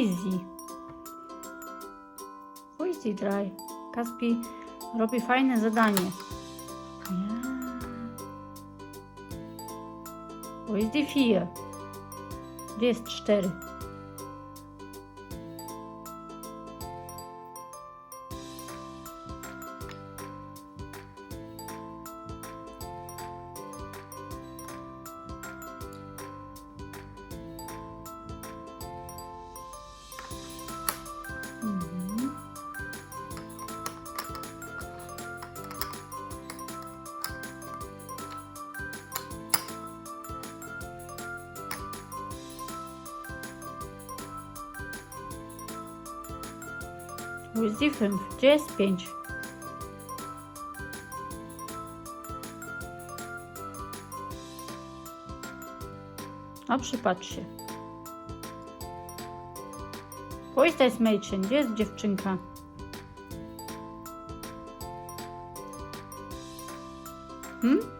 Boise. Boise Dry. Kaspi robi fajne zadanie. Boise 4. Gdzie jest 4? Fünf? Gdzie jest pięć? A przypatrz się. Ist das Mädchen? Gdzie jest dziewczynka? Hm?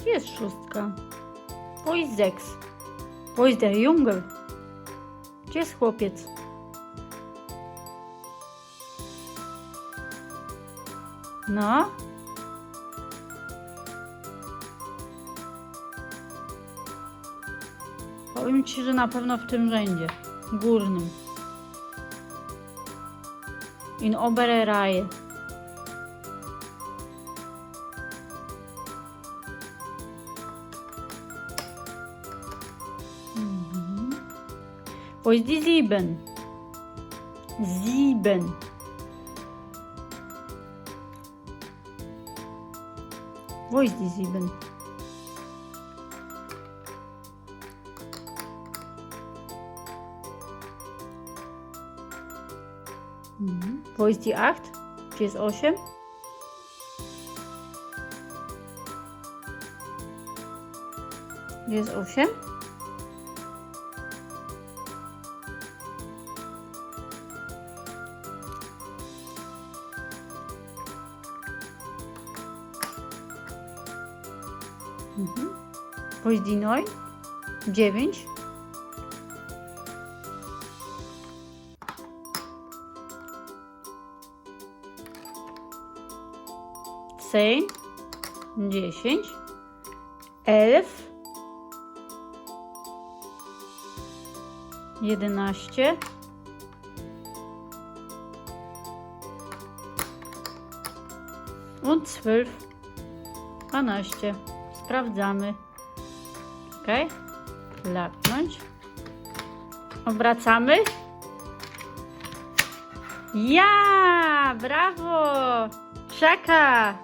Gdzie jest szóstka? Wo ist sechs? Der Junge? Gdzie jest chłopiec? No? Powiem ci, że na pewno w tym rzędzie. Górnym. In obere Reihe. Wo die sieben? Sieben. Wo die sieben? Mhm. Wo ist die 8? Czy jest Jest Mhm. Koźdinoj. Dziewięć. Sejm. Dziesięć. Elf. 11 und zwölf, 12 12 Sprawdzamy. Ok. Lapnąć. Obracamy. Ja! Brawo! Czeka!